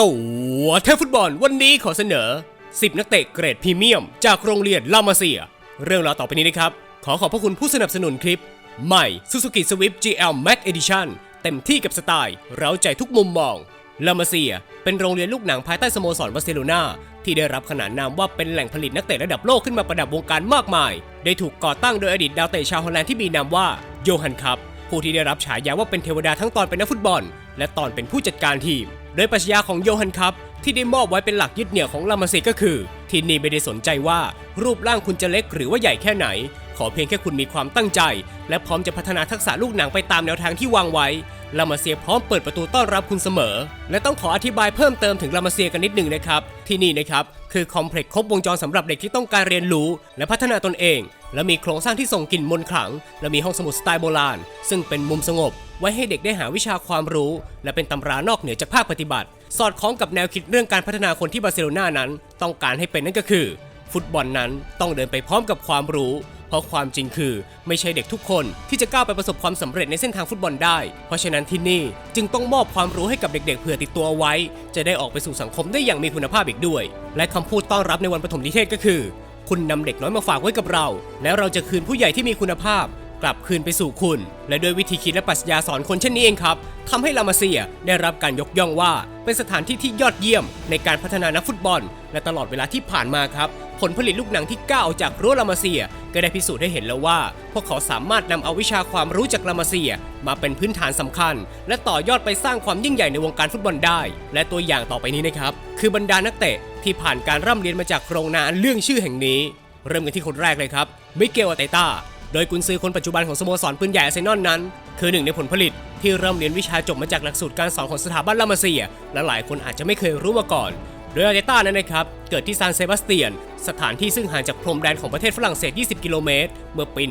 ตัวเทพฟุตบอลวันนี้ขอเสนอ 10 นักเตะเกรดพรีเมียม จากโรงเรียนลามาเซีย เรื่องราวต่อไปนี้นะครับ ขอขอบพระคุณผู้สนับสนุนคลิป ใหม่ Suzuki Swift GL Max Edition เต็มที่กับสไตล์เราใจทุกมุมมองลามาเซีย เป็นโรงเรียนลูกหนังภายใต้สโมสรบาร์เซโลนาที่ได้รับขนานนามว่าเป็นแหล่งผลิตนักเตะระดับโลกขึ้นมาประดับวงการมากมาย ได้ถูกก่อตั้งโดยอดีตดาวเตะชาวฮอลแลนด์ที่มีนามว่าโยฮันคัพผู้ที่ได้รับฉายาว่าเป็นเทวดาทั้งตอนเป็นนักฟุตบอล และตอนเป็นผู้จัดการทีม โดยปรัชญาของโยฮันครับที่ได้มอบไว้เป็นหลักยึดเหนี่ยวของลามาเซก็คือ ที่นี่ไม่ได้สนใจว่ารูปร่างคุณจะเล็กหรือว่าใหญ่แค่ไหน ขอเพียงแค่คุณมีความตั้งใจ และพร้อมจะพัฒนาทักษะลูกหนังไปตามแนวทางที่วางไว้ลามาเซียพร้อมเปิดประตูต้อนรับคุณเสมอ และต้องขออธิบายเพิ่มเติมถึงลามาเซียกันนิดหนึ่งนะครับ ที่นี่นะครับ คือคอมเพล็กซ์ครบวงจรสำหรับเด็กที่ต้องการเรียนรู้ และพัฒนาตนเอง และมีโครงสร้างที่ส่งกลิ่นมนต์ขลัง และมีห้องสมุดสไตล์โบราณ ซึ่งเป็นมุมสงบ ไว้ให้เด็กได้หาวิชาความรู้ และเป็นตำรานอกเหนือจากภาคปฏิบัติ สอดคล้องกับแนวคิดเรื่องการพัฒนาคนที่บาร์เซโลนานั้น ต้องการให้เป็นนั่นก็คือ ฟุตบอลนั้นต้องเดินไปพร้อมกับความรู้ เพราะความจริงคือไม่ใช่เด็กทุกคนที่จะก้าวไปประสบความสำเร็จในเส้นทางฟุตบอลได้ เพราะฉะนั้นที่นี่จึงต้องมอบความรู้ให้กับเด็กๆเผื่อติดตัวไว้ จะได้ออกไปสู่สังคมได้อย่างมีคุณภาพอีกด้วย และคำพูดต้อนรับในวันปฐมนิเทศก็คือ คุณนำเด็กน้อยมาฝากไว้กับเรา แล้วเราจะคืนผู้ใหญ่ที่มีคุณภาพ กลับคืนไปสู่คุณ และด้วยวิธีคิดและปรัชญาสอนคนเช่นนี้เองครับทำให้ลามาเซียได้รับการยกย่องว่า เป็นสถานที่ที่ยอดเยี่ยมในการพัฒนานักฟุตบอล และตลอดเวลาที่ผ่านมาครับ ผลผลิตลูกหนังที่ก้าวออกจากรั้วลามาเซีย ก็ได้พิสูจน์ให้เห็นแล้วว่า พวกเขาสามารถนำเอาวิชาความรู้จากลามาเซีย มาเป็นพื้นฐานสำคัญ และต่อยอดไปสร้างความยิ่งใหญ่ในวงการฟุตบอลได้ และตัวอย่างต่อไปนี้นะครับคือบรรดานักเตะที่ผ่านการร่ำเรียนมาจากโรงนาอันเรื่องชื่อแห่งนี้ เริ่มกันที่คนแรกเลยครับมิเกลอาเตต้า โดยกุนซือคนปัจจุบันของสโมสรปืนใหญ่อาร์เซนอลนั้น คือหนึ่งในผลผลิตที่เริ่มเรียนวิชาจบมาจากหลักสูตรการสอนของสถาบันลามาเซีย และหลายคนอาจจะไม่เคยรู้มาก่อน โดยอาร์เตต้านั้นนะครับ เกิดที่ซานเซบาสเตียน สถานที่ซึ่งห่างจากพรมแดนของประเทศฝรั่งเศส 20 กิโลเมตร เมื่อปี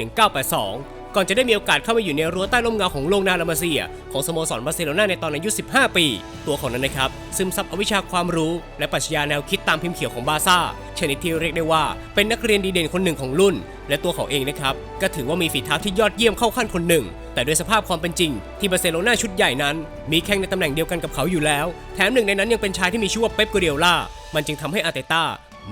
1982 ก่อนจะได้มีโอกาสเข้ามาอยู่ในรั้วใต้ร่มเงาของโรงนาลามาเซีย ของสโมสรบาร์เซโลนาในตอนอายุ 15 ปี ตัวของนั้นนะครับ ซึมซับเอาวิชาความรู้และปรัชญาแนวคิดตามพิมพ์เขียวของบาซ่าชนิดที่เรียกได้ว่าเป็นนักเรียนดีเด่นคนหนึ่งของรุ่น และตัวเขาเองนะครับก็ถือว่ามีฝีเท้าที่ยอดเยี่ยมเข้าขั้นคนหนึ่งแต่ด้วยสภาพความเป็นจริง ที่บาร์เซโลนาชุดใหญ่นั้น มีแข่งในตำแหน่งเดียวกันกับเขาอยู่แล้ว แถมหนึ่งในนั้นยังเป็นชายที่มีชื่อว่าเป๊ปกัวเดียล่ามันจึงทำให้อาเตต้า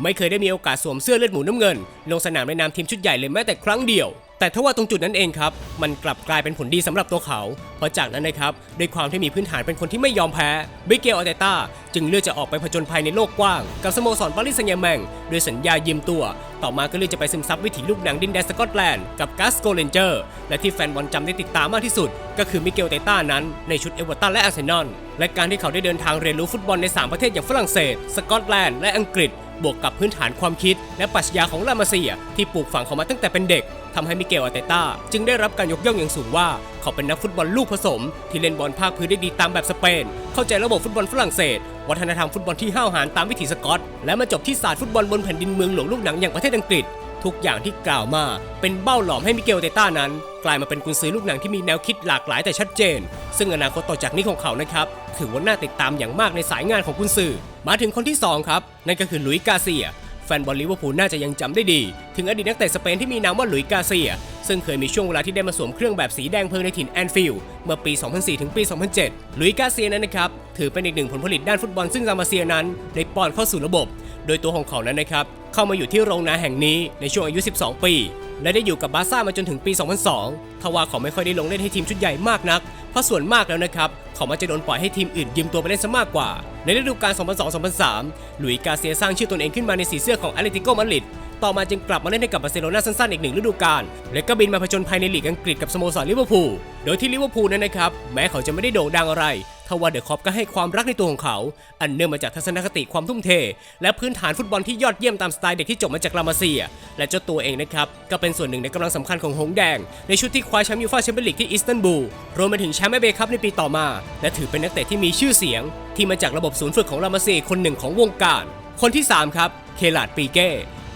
ไม่เคยได้มีโอกาสสวมเสื้อเลือดหมูน้ำเงิน ลงสนามในนามทีมชุดใหญ่เลยแม้แต่ครั้งเดียว แต่ทว่าตรงจุดนั้นเองครับ มันกลับกลายเป็นผลดีสำหรับตัวเขา เพราะจากนั้นนะครับด้วยความที่มีพื้นฐานเป็นคนที่ไม่ยอมแพ้บิเกลอาเตต้าจึงเลือกจะออกไปผจญภัยในโลกกว้าง กับสโมสรปารีสแซงต์แร์แมงด้วยสัญญายืมตัว ต่อมาก็เลือกจะไปซึมซับวิถีลูกหนังดินแดนสกอตแลนด์กับกัสโกเลนเจอร์และที่แฟนบอลจำได้ติดตามมากที่สุด ก็คือมิเกลเตต้านั้นในชุดเอเวอร์ตันและอาร์เซนอลและการที่เขาได้เดินทางเรียนรู้ฟุตบอลในสามประเทศอย่างฝรั่งเศส สกอตแลนด์และอังกฤษ บวกกับพื้นฐานความคิด และปรัชญาของลามาเซีย ที่ปลูกฝังเขามาตั้งแต่เป็นเด็กทำให้มิเกลอาเตต้าจึงได้รับการยกย่องอย่างสูงว่า เขาเป็นนักฟุตบอลลูกผสม ที่เล่นบอลภาคพื้นได้ดีตามแบบสเปน เข้าใจระบบฟุตบอลฝรั่งเศส วัฒนธรรมฟุตบอลที่ห้าวหาญตามวิถีสกอต และมาจบที่ศาสตร์ฟุตบอลบนแผ่นดินเมืองหลวงลูกหนังอย่างประเทศอังกฤษทุกอย่างที่กล่าวมาเป็นเบ้าหลอมให้มิเกลเตต้านั้น กลายมาเป็นกุนซือลูกหนังที่มีแนวคิดหลากหลายแต่ชัดเจน ซึ่งอนาคตต่อจากนี้ของเขานะครับ ถือว่าน่าติดตามอย่างมากในสายงานของกุนซือ มาถึงคนที่สองครับ นั่นก็คือลุยกาเซีย แฟนบอลลิเวอร์พูลน่าจะยังจำได้ดี ถึงอดีตนักเตะสเปนที่มีนามว่าลุยกาเซีย ซึ่งเคยมีช่วงเวลาที่ได้มาสวมเครื่องแบบสีแดงเพลิงในถิ่นแอนฟิลด์เมื่อปี 2004 ถึงปี 2007 ลุยกาเซียนั้นนะครับถือเป็นอีกหนึ่งผลผลิตด้านฟุตบอลซึ่งซามาเซียนั้นได้ป้อนเข้าสู่ระบบ โดยตัวของเขานั้นนะครับ เข้ามาอยู่ที่โรงนาแห่งนี้ในช่วงอายุ 12 ปี และได้อยู่กับบาร์ซ่ามาจนถึงปี 2002 ทว่าเขาไม่ค่อยได้ลงเล่นให้ทีมชุดใหญ่มากนัก เพราะส่วนมากแล้วนะครับ เขามักจะโดนปล่อยให้ทีมอื่นยืมตัวไปเล่นซะมากกว่า ในฤดูกาล 2002-2003 หลุยส์กาเซียสร้างชื่อตนเองขึ้นมาในสีเสื้อของแอตเลติโกมาดริดต่อมาจึงกลับมาเล่นให้กับบาร์เซโลนาสั้นๆ อีกหนึ่งฤดูกาล และก็บินมาผจญภัยในลีกอังกฤษกับสโมสรลิเวอร์พูล โดยที่ลิเวอร์พูลนั้นนะครับ แม้เขาจะไม่ได้โด่งดังอะไร ทว่าเดอะคอปก็ให้ความรักในตัวของเขา อันเนื่องมาจากทัศนคติความทุ่มเท และพื้นฐานฟุตบอลที่ยอดเยี่ยมตามสไตล์เด็กที่จบมาจากลามาเซีย และเจ้าตัวเองนะครับ ก็เป็นส่วนหนึ่งในกำลังสำคัญของหงแดง ในชุดที่คว้าแชมป์ยูฟ่าแชมเปี้ยนลีกที่อิสตันบูลรวมไปถึงแชมป์เอเบคัพในปีต่อมา และถือเป็นนักเตะที่มีชื่อเสียง ที่มาจากระบบศูนย์ฝึกของลามาเซียคนหนึ่งของวงการ คนที่สามครับ เคลาดปีเก้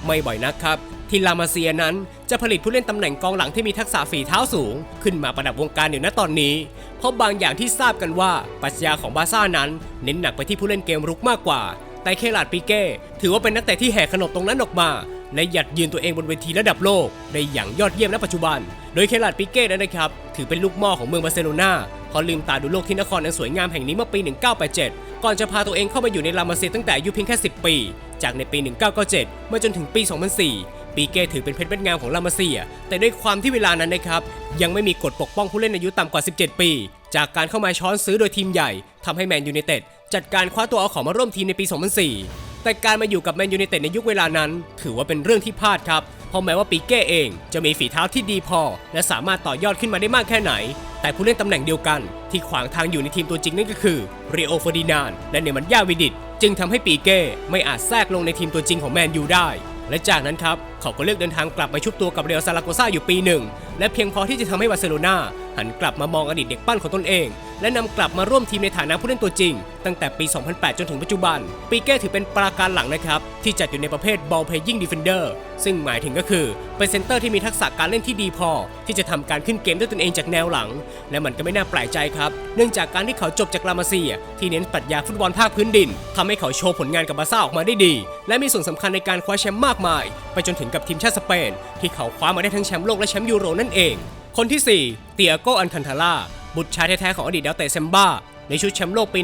ไม่บ่อยนักครับ ที่ลามาเซียนั้นจะผลิตผู้เล่นตำแหน่งกองหลังที่มีทักษะฝีเท้าสูง ขึ้นมาประดับวงการอยู่ณตอนนี้ เพราะบางอย่างที่ทราบกันว่าปรัชญาของบาร์ซ่านั้น เน้นหนักไปที่ผู้เล่นเกมรุกมากกว่า แต่เคลาดปีเก้ถือว่าเป็นนักเตะที่แหกขนบตรงนั้นออกมา และหยัดยืนตัวเองบนเวทีระดับโลกได้อย่างยอดเยี่ยมณปัจจุบัน โดยเคลาดปิเก้นั้นนะครับถือเป็นลูกม่อของเมืองบาร์เซโลนาพอลืมตาดูโลกที่นครอันสวยงามแห่งนี้เมื่อปี 1987 ก่อนจะพาตัวเองเข้ามาอยู่ในลามาเซียตั้งแต่อายุเพียงแค่ 10 ปี จากในปี 1997มาจนถึงปี 2004 ปีเก้ถือเป็นเพชรเม็ดงามของลามาเซีย แต่ด้วยความที่เวลานั้นนะครับ ยังไม่มีกฎปกป้องผู้เล่นอายุต่ำกว่า 17 ปี จากการเข้ามาช้อนซื้อโดยทีมใหญ่ทำให้แมนยูไนเต็ดจัดการคว้าตัวเอาของมาร่วมทีมในปี 2004 แต่การมาอยู่กับแมนยูไนเต็ดในยุคเวลานั้น ถือว่าเป็นเรื่องที่พลาดครับเพราะแม้ว่าปีเก้เองจะมีฝีเท้าที่ดีพอ และสามารถต่อยอดขึ้นมาได้มากแค่ไหน แต่ผู้เล่นตำแหน่งเดียวกัน ที่ขวางทางอยู่ในทีมตัวจริงนั่นก็คือเรโอฟอร์ดินานและเนมันยาวิดิตจึงทำให้ปีเก้ไม่อาจแทรกลงในทีมตัวจริงของแมนยูได้ และจากนั้นครับ เขาก็เลือกเดินทางกลับไปชุบตัวกับเรอัลซาราโกซาอยู่ปีหนึ่ง และเพียงพอที่จะทำให้บาร์เซโลนาหันกลับมามองอดีตเด็กปั้นของตนเอง และนำกลับมาร่วมทีมในฐานะผู้เล่นตัวจริง ตั้งแต่ปี 2008 จนถึงปัจจุบัน ปีเก้ถือเป็นปราการหลังนะครับ ที่จัดอยู่ในประเภท ball playing defender ซึ่งหมายถึงก็คือเป็นเซนเตอร์ที่มีทักษะการเล่นที่ดีพอ ที่จะทำการขึ้นเกมด้วยตนเองจากแนวหลัง และมันก็ไม่น่าแปลกใจครับ เนื่องจากการที่เขาจบจากลามาเซีย ที่เน้นปรัชญาฟุตบอลภาคพื้นดินทำให้เขาโชว์ผลงานกับบาซ่าออกมาได้ดี และมีส่วนสำคัญในการคว้าแชมป์มากมาย ไปจนถึงกับทีมชาติสเปน ที่เขาคว้ามาได้ทั้งแชมป์โลกและแชมป์ยูโรนั่นเอง คนที่ 4 เตียโกอันคันทาร่าบุตรชายแท้ๆของอดีตดาวเตะเซมบ้า ในชุดแชมป์โลกปี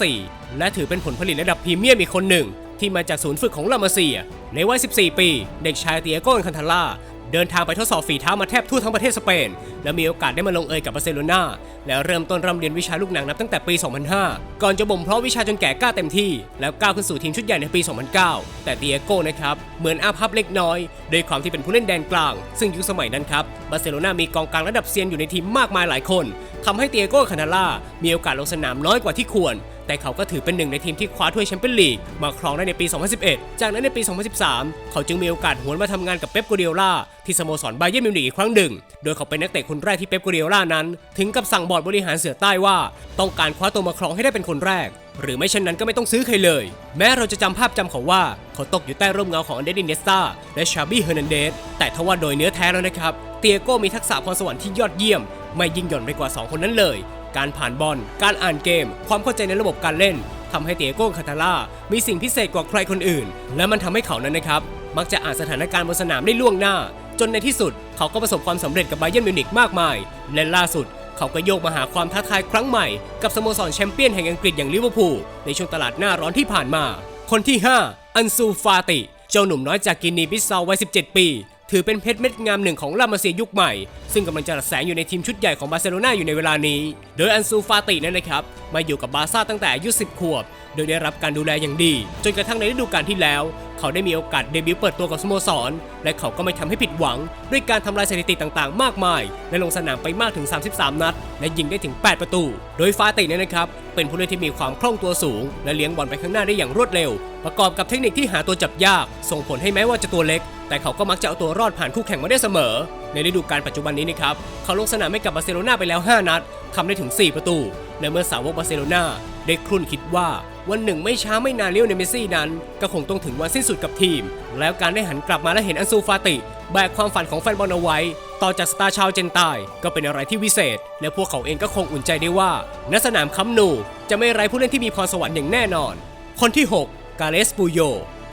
1994 และถือเป็นผลผลิตระดับพรีเมียมอีกคนหนึ่ง ที่มาจากศูนย์ฝึกของลามาเซีย ในวัย 14 ปี เด็กชายเตียโกอันคันทาร่า เดินทางไปทดสอบฝีเท้ามาแทบทั่วทั้งประเทศสเปน และมีโอกาสได้มาลงเอยกับบาร์เซโลนาและเริ่มต้นร่ำเรียนวิชาลูกหนังนับตั้งแต่ปี 2005 ก่อนจะบ่มเพาะวิชาจนแก่กล้าเต็มที่ แล้วก้าวขึ้นสู่ทีมชุดใหญ่ในปี 2009 แต่เตียโก้นะครับ เหมือนอาภัพเล็กน้อย โดยความที่เป็นผู้เล่นแดนกลาง ซึ่งยุคสมัยนั้นครับบาร์เซโลนามีกองกลางระดับเซียนอยู่ในทีมมากมายหลายคนทำให้เตียโก้คานาล่ามีโอกาสลงสนามน้อยกว่าที่ควร แต่เขาก็ถือเป็นหนึ่งในทีมที่คว้าถ้วยแชมเปี้ยนลีกมาครองได้ในปี 2011 จากนั้นในปี 2013 เขาจึงมีโอกาสหวนมาทำงานกับเป๊ปกัวเดียล่าที่สโมสรไบเยร์มิวนิกอีกครั้งหนึ่ง โดยเขาเป็นนักเตะคนแรกที่เป๊ปกัวเดียล่านั้น ถึงกับสั่งบอร์ดบริหารเสือใต้ว่า ต้องการคว้าตัวมาครองให้ได้เป็นคนแรก หรือไม่เช่นนั้นก็ไม่ต้องซื้อใครเลย แม้เราจะจำภาพจำเขาว่า เขาตกอยู่ใต้ร่มเงาของอันเดรสอินเนสตาและชาบี้เฮอร์นันเดสแต่ทว่าโดยเนื้อแท้แล้วนะครับเตียโก้มีทักษะพรสวรรค์ที่ยอดเยี่ยม ไม่ยิ่งหย่อนไปกว่า 2 คนนั้นเลย การผ่านบอล การอ่านเกม ความเข้าใจในระบบการเล่นทำให้เตียโก้คาตาล่ามีสิ่งพิเศษกว่าใครคนอื่น และมันทำให้เขานั้นนะครับ มักจะอ่านสถานการณ์บนสนามได้ล่วงหน้า จนในที่สุด เขาก็ประสบความสำเร็จกับไบเยนมิวนิกมากมาย และล่าสุดเขาก็โยกมาหาความท้าทายครั้งใหม่กับสโมสรแชมเปี้ยนแห่งอังกฤษอย่างลิเวอร์พูลในช่วงตลาดหน้าร้อนที่ผ่านมา คนที่ 5 อันซูฟาติ เจ้าหนุ่มน้อยจากกินีบิสซาววัย 17 ปี ถือเป็นเพชรเม็ดงามหนึ่งของลามาเซียยุคใหม่ ซึ่งกำลังจะระแสงอยู่ในทีมชุดใหญ่ของบาร์เซโลนาอยู่ในเวลานี้ โดยอันซูฟาตินั้นนะครับ มาอยู่กับบาร์ซ่าตั้งแต่อายุ10 ขวบ โดยได้รับการดูแลอย่างดี จนกระทั่งในฤดูกาลที่แล้ว เขาได้มีโอกาสเดบิวต์เปิดตัวกับสโมสร และเขาก็ไม่ทำให้ผิดหวัง ด้วยการทำลายสถิติต่างๆ มากมาย และลงสนามไปมากถึง 33 นัด และยิงได้ถึง 8 ประตู โดยฟาติเนี่ยนะครับ เป็นผู้เล่นที่มีความคล่องตัวสูง และเลี้ยงบอลไปข้างหน้าได้อย่างรวดเร็ว ประกอบกับเทคนิคที่หาตัวจับยาก ส่งผลให้แม้ว่าจะตัวเล็ก แต่เขาก็มักจะเอาตัวรอดผ่านคู่แข่งมาได้เสมอ ในฤดูกาลปัจจุบันนี้นะครับ เขาลงสนามให้กับบาร์เซโลนาไปแล้ว 5 นัดทำได้ถึง 4 ประตูและเมื่อสาวกบาร์เซโลนาได้ครุ่นคิดว่าวันหนึ่งไม่ช้าไม่นานเลี้ยวในเมซี่นั้น ก็คงต้องถึงวันสิ้นสุดกับทีม แล้วการได้หันกลับมาและเห็นอันซูฟาติ แบกความฝันของแฟนบอลเอาไว้ ต่อจากสตาร์ชาวเจนตายก็เป็นอะไรที่วิเศษ และพวกเขาเองก็คงอุ่นใจได้ว่าณสนามคัมนู จะไม่ไร้ผู้เล่นที่มีพรสวรรค์อย่างแน่นอน คนที่ 6 กาเลสปูโย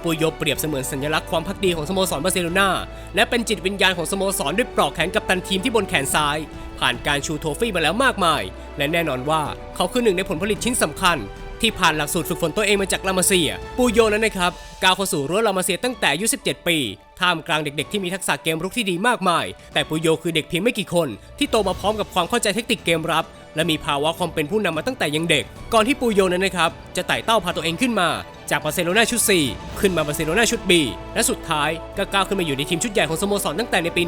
ปูโยเปรียบเสมือนสัญลักษณ์ความพักดีของสโมสรบาร์เซโลนาและเป็นจิตวิญญาณของสโมสรด้วยปลอกแขนกับตันทีมที่บนแขนซ้าย ผ่านการชูโทฟี่มาแล้วมากมาย และแน่นอนว่าเขาคือหนึ่งในผลผลิตชิ้นสำคัญ ที่ผ่านหลักสูตรฝึกฝนตัวเองมาจากลามาเซีย ปูโยนั้นนะครับก้าวเข้าสู่รั้วลามาเซียตั้งแต่อายุ 17 ปีท่ามกลางเด็กๆที่มีทักษะเกมรุกที่ดีมากมาย แต่ปูโยคือเด็กเพียงไม่กี่คน ที่โตมาพร้อมกับความเข้าใจเทคนิคเกมรับ และมีภาวะความเป็นผู้นำมาตั้งแต่ยังเด็ก ก่อนที่ปูโยนั้นนะครับ จะไต่เต้าพาตัวเองขึ้นมา จากบาร์เซโลนาชุด 4 ขึ้นมาบาร์เซโลนาชุด B และสุดท้ายก็ก้าวขึ้นมาอยู่ในทีมชุดใหญ่ของสโมสรตั้งแต่ในปี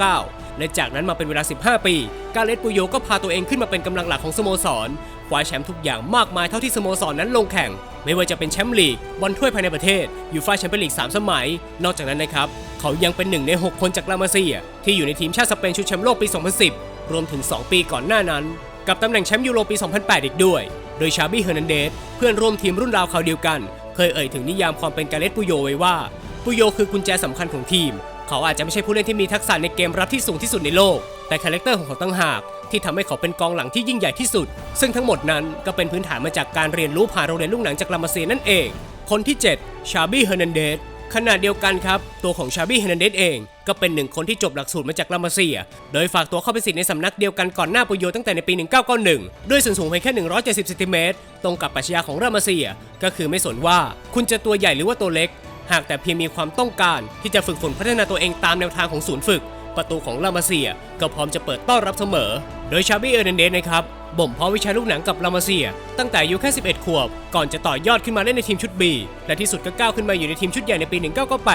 1999 และจากนั้นมาเป็นเวลา 15 ปี กาเลตปูโยก็พาตัวเองขึ้นมาเป็นกำลังหลักของสโมสรคว้าแชมป์ทุกอย่างมากมายเท่าที่สโมสรนั้นลงแข่ง ไม่ว่าจะเป็นแชมป์ลีกบอลถ้วยภายในประเทศยูฟ่าแชมเปี้ยนลีก 3 สมัย นอกจากนั้นนะครับ เขายังเป็นหนึ่งใน 6 คนจากลามาเซีย ที่อยู่ในทีมชาติสเปนชุดแชมป์โลกปี 2010 รวมถึง 2 ปีก่อนหน้านั้น กับตำแหน่งแชมป์ยูโรปี 2008 อีกด้วย โดยชาบี้เฮอร์นันเดสเพื่อนร่วมทีมรุ่นราวคราวเดียวกัน เคยเอ่ยถึงนิยามความเป็นกาเลตปูโยไว้ว่าปูโยคือกุญแจสำคัญของทีม เขาอาจจะไม่ใช่ผู้เล่นที่มีทักษะในเกมรับที่สูงที่สุดในโลก แต่คาแรคเตอร์ของเขาตั้งหาก ที่ทำให้เขาเป็นกองหลังที่ยิ่งใหญ่ที่สุด ซึ่งทั้งหมดนั้นก็เป็นพื้นฐานมาจากการเรียนรู้ผ่านโรงเรียนลูกหนังจากลามาเซียนั่นเอง คนที่ 7 ชาบี้เฮอร์นันเดส ขณะเดียวกันครับ ตัวของชาบี้เฮนันเดสเอง ก็เป็นหนึ่งคนที่จบหลักสูตรมาจากลามาเซีย โดยฝากตัวเข้าไปสิทธิ์ในสำนักเดียวกันก่อนหน้าปุโยตั้งแต่ในปี 1991 ด้วยส่วนสูงเพียงแค่ 170ซนติเมตรตรงกับปัชญาของลามาเซีย ก็คือไม่สนว่าคุณจะตัวใหญ่หรือว่าตัวเล็ก หากแต่เพียงมีความต้องการที่จะฝึกฝนพัฒนาตัวเองตามแนวทางของศูนย์ฝึก ประตูของลามาเซีย ก็พร้อมจะเปิดต้อนรับเสมอ โดยชาบี้เออร์นันเดสนะครับบ่มเพาะวิชาลูกหนังกับลามาเซีย ตั้งแต่อายุแค่ 11 ขวบ ก่อนจะต่อยอดขึ้นมาเล่นในทีมชุด B และที่สุดก็ก้าวขึ้นมาอยู่ในทีมชุดใหญ่ในปี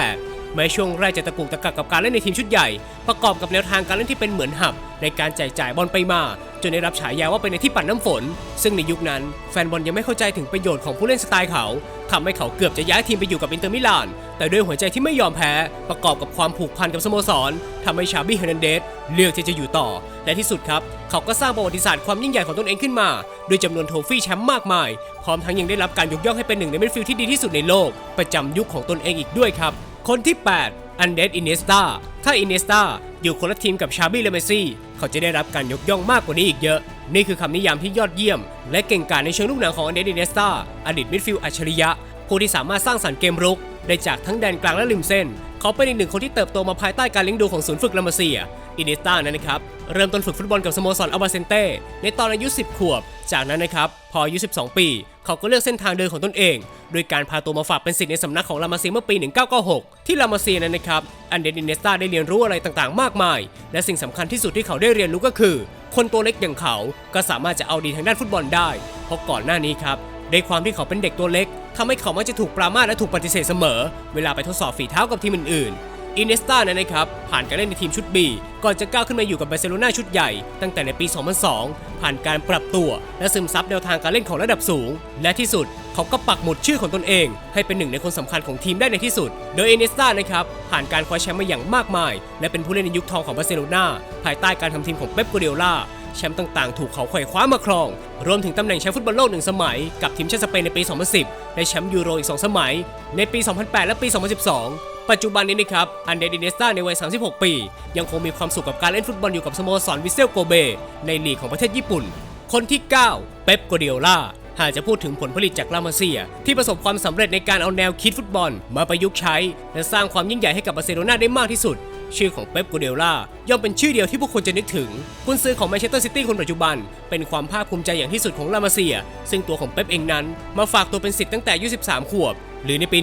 1998 แม้ช่วงแรกจะตะกุกตะกักกับการเล่นในทีมชุดใหญ่ ประกอบกับแนวทางการเล่นที่เป็นเหมือนหับ ในการแจกจ่ายบอลไปมา จนได้รับฉายาว่าเป็นในที่ปั่นน้ำฝน ซึ่งในยุคนั้นแฟนบอลยังไม่เข้าใจถึงประโยชน์ของผู้เล่นสไตล์เขาทำให้เขาเกือบจะย้ายทีมไปอยู่กับอินเตอร์มิลาน แต่ด้วยหัวใจที่ไม่ยอมแพ้ ประกอบกับความผูกพันกับสโมสรทำให้ชาบี้เฮนันเดสเลือกที่จะอยู่ต่อ และที่สุดครับ เขาก็สร้างประวัติศาสตร์ความยิ่งใหญ่ของตนเองขึ้นมา ด้วยจำนวนโทฟี่แชมป์มากมาย พร้อมทั้งยังได้รับการยกย่องให้เป็นหนึ่งในมิดฟิลด์ที่ดีที่สุดในโลก ประจำยุคของตนเองอีกด้วยครับ คนที่ 8 อันเดสอินเนสตาถ้าอินเนสตาอยู่คนละทีมกับชาบี้เลเมซี่เขาจะได้รับการยกย่องมากกว่านี้อีกเยอะ นี่คือคำนิยามที่ยอดเยี่ยม และเก่งกาจในเชิงลูกหนังของอันเดสอินเนสตาอดีตมิดฟิลด์อัจฉริยะ ผู้ที่สามารถสร้างสรรค์เกมรุก ได้จากทั้งแดนกลางและริมเส้น เขาเป็นอีกหนึ่งคนที่เติบโตมาภายใต้การเลี้ยงดูของศูนย์ฝึกลามาเซียอินเนสตานั้นนะครับเริ่มต้นฝึกฟุตบอลกับสโมสรอัลบาเซนเต้ในตอนอายุ 10 ขวบ จากนั้นนะครับพออายุ 12 ปี เขาก็เลือกเส้นทางเดินของตนเอง โดยการพาตัวมาฝากเป็นศิษย์ในสำนักของลามาเซียเมื่อปี 1996 ที่ลามาเซียนั้นนะครับ อันเดนอินเนสตาได้เรียนรู้อะไรต่างๆ มากมาย และสิ่งสำคัญที่สุดที่เขาได้เรียนรู้ก็คือ คนตัวเล็กอย่างเขาก็สามารถจะเอาดีทางด้านฟุตบอลได้ เพราะก่อนหน้านี้ครับด้วยความที่เขาเป็นเด็กตัวเล็กทำให้เขามักจะถูกปรามาและถูกปฏิเสธเสมอ เวลาไปทดสอบฝีเท้ากับทีมอื่นๆ อินเนสตานั้นนะครับ ผ่านการเล่นในทีมชุด B ก่อนจะก้าวขึ้นมาอยู่กับบาร์เซโลนาชุดใหญ่ ตั้งแต่ในปี 2002 ผ่านการปรับตัว และซึมซับแนวทางการเล่นของระดับสูง และที่สุดเขาก็ปักหมุดชื่อของตนเอง ให้เป็นหนึ่งในคนสำคัญของทีมได้ในที่สุด โดยอินเนสตานะครับ ผ่านการคว้าแชมป์มาอย่างมากมาย และเป็นผู้เล่นในยุคทองของบาร์เซโลนาภายใต้การทำทีมของเป๊ปกัวเดโอลาแชมป์ต่างๆ ถูกเขาไขว่คว้ามาครอง รวมถึงตำแหน่งแชมป์ฟุตบอลโลกหนึ่งสมัย กับทีมชาติสเปนในปี 2010ได้แชมป์ยูโรอีก 2 สมัย ในปี 2008 และปี 2012 ปัจจุบันนี้นะครับ อันเดรดิเนสตาในวัย 36 ปี ยังคงมีความสุขกับการเล่นฟุตบอลอยู่กับสโมสรวิเซลโกเบ ในลีกของประเทศญี่ปุ่น คนที่ 9 เป๊ปโกเดโอลาหากจะพูดถึงผลผลิตจากลามาเซีย ที่ประสบความสำเร็จในการเอาแนวคิดฟุตบอล มาประยุกต์ใช้ และสร้างความยิ่งใหญ่ให้กับบาร์เซโลนาได้มากที่สุด ชื่อของเป๊ปกูเดล่าย่อมเป็นชื่อเดียวที่ผู้คนจะนึกถึง กุนซือของแมนเชสเตอร์ซิตี้คนปัจจุบัน เป็นความภาคภูมิใจอย่างที่สุดของลามาเซีย ซึ่งตัวของเป๊ปเองนั้น มาฝากตัวเป็นสิทธิ์ตั้งแต่อายุ13ขวบ หรือในปี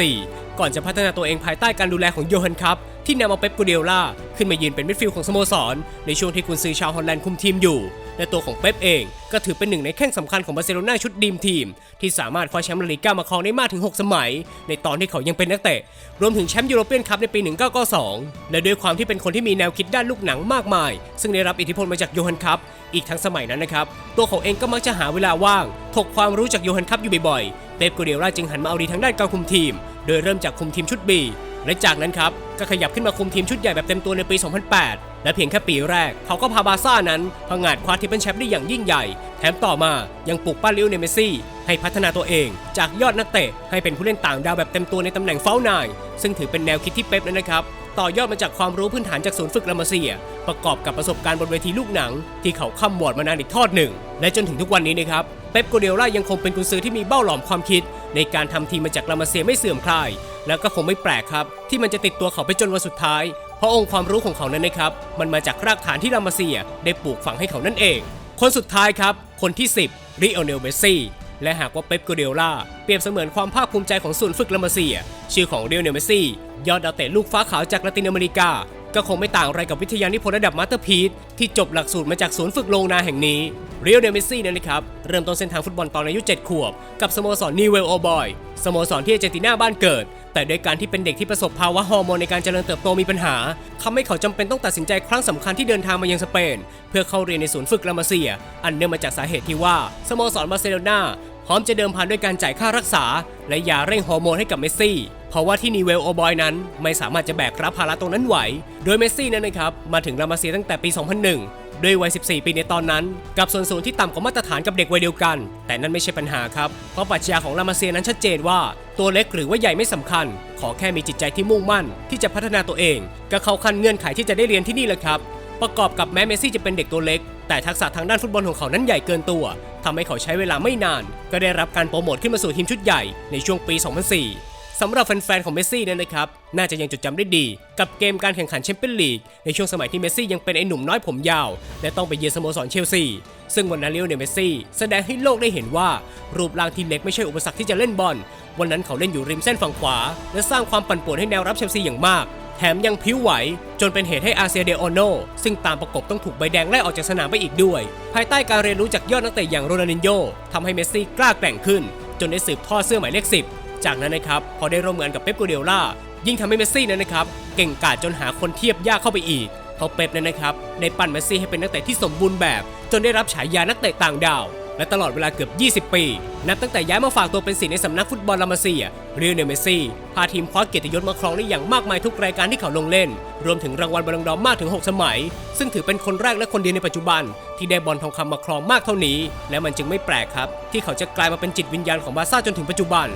1984 ก่อนจะพัฒนาตัวเองภายใต้การดูแลของโยฮันคัพที่นำเอาเป๊ปกูเดล่าขึ้นมายืนเป็นมิดฟิลด์ของสโมสร ในช่วงที่กุนซือชาวฮอลแลนด์คุมทีมอยู่ และตัวของเป๊ปเองก็ถือเป็นหนึ่งในแข้งสำคัญของบาร์เซโลนาชุดดีมทีม ที่สามารถคว้าแชมป์ลาลิก้ามาครองได้มากถึง 6 สมัย ในตอนที่เขายังเป็นนักเตะ รวมถึงแชมป์ยูโรเปียนคัพในปี 1992 และด้วยความที่เป็นคนที่มีแนวคิดด้านลูกหนังมากมาย ซึ่งได้รับอิทธิพลมาจากโยฮันคัพอีกทั้งสมัยนั้นนะครับตัวเขาเองก็มักจะหาเวลาว่างถกความรู้จากโยฮันคัพอยู่บ่อยๆเป๊ปกูเดียร่าจึงหันมาเอาดีทางด้านการคุมทีม โดยเริ่มจากคุมทีมชุด B และจากนั้นครับ ก็ขยับขึ้นมาคุมทีมชุดใหญ่แบบเต็มตัวในปี 2008 และเพียงแค่ปีแรก เขาก็พาบาซ่านั้นพังาดคว้าทิปเปิลแชมป์ได้อย่างยิ่งใหญ่ แถมต่อมายังปลุกปั้นลิโอเนลเมสซี่ ให้พัฒนาตัวเอง จากยอดนักเตะให้เป็นผู้เล่นต่างดาวแบบเต็มตัวในตำแหน่งเฝ้านาย ซึ่งถือเป็นแนวคิดที่เป๊ปนั้นะครับต่อยอดมาจากความรู้พื้นฐานจากศูนย์ฝึกลามาเซีย ประกอบกับประสบการณ์บนเวทีลูกหนัง ที่เขาค้ำวอดมานานอีกทอดหนึ่ง และจนถึงทุกวันนี้นะครับเป๊ปโกเดล่ายังคงเป็นกุนซือที่มีเบ้าหลอมความคิด ในการทำทีมมาจากลามาเซียไม่เสื่อมคลาย แล้วก็คงไม่แปลกครับ ที่มันจะติดตัวเขาไปจนวันสุดท้าย เพราะองค์ความรู้ของเขานั้นนะครับ มันมาจากรากฐานที่ลามาเซียได้ปลูกฝังให้เขานั่นเอง คนสุดท้ายครับ คนที่ 10ริโอเนลเมซี่และหากว่าเป๊ปกูเดล่าเปรียบเสมือนความภาคภูมิใจของศูนย์ฝึกลามาเซีย ชื่อของเรียวเนลเมซี่ ยอดดาวเตะลูกฟ้าขาวจากละตินอเมริกา ก็คงไม่ต่างอะไรกับวิทยานิพนธ์ระดับมาสเตอร์พีซที่จบหลักสูตรมาจากศูนย์ฝึกโรงนาแห่งนี้เรียวเนลเมซี่นั้นนะครับ เริ่มต้นเส้นทางฟุตบอลตอนอายุ 7 ขวบ กับสโมสรนิเวลโอบอยสโมสรที่อาร์เจนตินาบ้านเกิด แต่ด้วยการที่เป็นเด็กที่ประสบภาวะฮอร์โมนในการเจริญเติบโตมีปัญหาทำให้เขาจำเป็นต้องตัดสินใจครั้งสำคัญที่เดินทางมายังสเปน เพื่อเข้าเรียนในศูนย์ฝึกลามาเซีย อันเนื่องมาจากสาเหตุที่ว่าสโมสรบาร์เซโลนาพร้อมจะเดิมพันด้วยการจ่ายค่ารักษา และยาเร่งฮอร์โมนให้กับเมสซี่ เพราะว่าที่นิเวลโอบอยนั้น ไม่สามารถจะแบกรับภาระตรงนั้นไหว โดยเมสซี่นั้นนะครับมาถึงลามาเซียตั้งแต่ปี 2001 ด้วยวัย 14 ปีในตอนนั้น กับส่วนสูงที่ต่ำกว่ามาตรฐานกับเด็กวัยเดียวกัน แต่นั่นไม่ใช่ปัญหาครับ เพราะปรัชญาของลามาเซียนั้นชัดเจนว่า ตัวเล็กหรือว่าใหญ่ไม่สำคัญ ขอแค่มีจิตใจที่มุ่งมั่น ที่จะพัฒนาตัวเอง ก็เข้าขั้นเงื่อนไขที่จะได้เรียนที่นี่แหละครับ ประกอบกับแม้เมสซี่จะเป็นเด็กตัวเล็ก แต่ทักษะทางด้านฟุตบอลของเขานั้นใหญ่เกินตัวทำให้เขาใช้เวลาไม่นาน ก็ได้รับการโปรโมทขึ้นมาสู่ทีมชุดใหญ่ในช่วงปี 2004 สำหรับแฟนๆของเมสซี่เนี่ยนะครับ น่าจะยังจดจำได้ดี กับเกมการแข่งขันแชมเปี้ยนลีกในช่วงสมัยที่เมสซี่ยังเป็นไอ้หนุ่มน้อยผมยาว และต้องไปเยือนสโมสรเชลซี ซึ่งวันนั้นเลโอเนเมสซี่แสดงให้โลกได้เห็นว่า รูปร่างที่เล็กไม่ใช่อุปสรรคที่จะเล่นบอล วันนั้นเขาเล่นอยู่ริมเส้นฝั่งขวา และสร้างความปั่นป่วนให้แนวรับเชลซีอย่างมากแถมยังพิ้วไหว จนเป็นเหตุให้อาเซียเดโอโนซึ่งตามประกบต้องถูกใบแดงไล่ออกจากสนามไปอีกด้วย ภายใต้การเรียนรู้จากยอดนักเตะอย่างโรนัลดินโญทำให้เมสซี่กล้าแกร่งขึ้น จนได้สืบทอดเสื้อหมายเลข 10 จากนั้นนะครับพอได้ร่วมงานกับเป๊ปกัวเดล่ายิ่งทำให้เมสซี่นั้นนะครับเก่งกาจจนหาคนเทียบยากเข้าไปอีกเพราะเป๊ปนั้นนะครับได้ปั้นเมสซี่ให้เป็นนักเตะที่สมบูรณ์แบบ จนได้รับฉายานักเตะต่างดาว และตลอดเวลาเกือบ 20 ปี นับตั้งแต่ย้ายมาฝากตัวเป็นศิษย์ในสำนักฟุตบอลลามาเซียเรียลเนลเมสซี่พาทีมคว้าเกียรติยศมาครองได้อย่างมากมายทุกรายการที่เขาลงเล่น รวมถึงรางวัลบอลลงดอร์มากถึง 6 สมัย ซึ่งถือเป็นคนแรกและคนเดียวในปัจจุบัน ที่ได้บอลทองคำมาครองมากเท่านี้ และมันจึงไม่แปลกครับ ที่เขาจะกลายมาเป็นจิตวิญญาณของบาซ่าจนถึงปัจจุบัน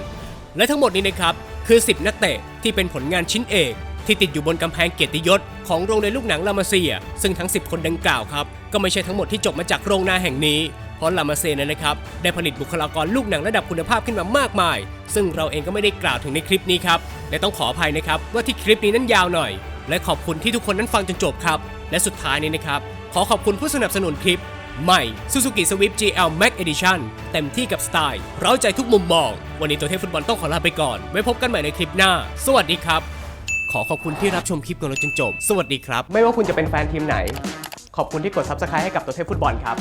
และทั้งหมดนี้นะครับ คือ 10 นักเตะที่เป็นผลงานชิ้นเอกที่ติดอยู่บนกำแพงเกียรติยศของโรงเรียนลูกหนังลามาเซีย ซึ่งทั้ง 10 คนดังกล่าวครับ ก็ไม่ใช่ทั้งหมดที่จบมาจากโรงนาแห่งนี้เพราะลามาเซียนั้นนะครับ ได้ผลิตบุคลากรลูกหนังระดับคุณภาพขึ้นมามากมาย ซึ่งเราเองก็ไม่ได้กล่าวถึงในคลิปนี้ครับและต้องขออภัยนะครับว่าที่คลิปนี้นั้นยาวหน่อย และขอบคุณที่ทุกคนนั้นฟังจนจบครับ และสุดท้ายนี้นะครับขอขอบคุณผู้สนับสนุนคลิป ใหม่ Suzuki Swift GL Max Edition เต็มที่กับสไตล์เร้าใจทุกมุมมอง วันนี้ตัวเทพฟุตบอลต้องขอลาไปก่อน ไว้พบกันใหม่ในคลิปหน้า สวัสดีครับ ขอขอบคุณที่รับชมคลิปของเราจนจบ สวัสดีครับ ไม่ว่าคุณจะเป็นแฟนทีมไหน ขอบคุณที่กด Subscribe ให้กับตัวเทพฟุตบอลครับ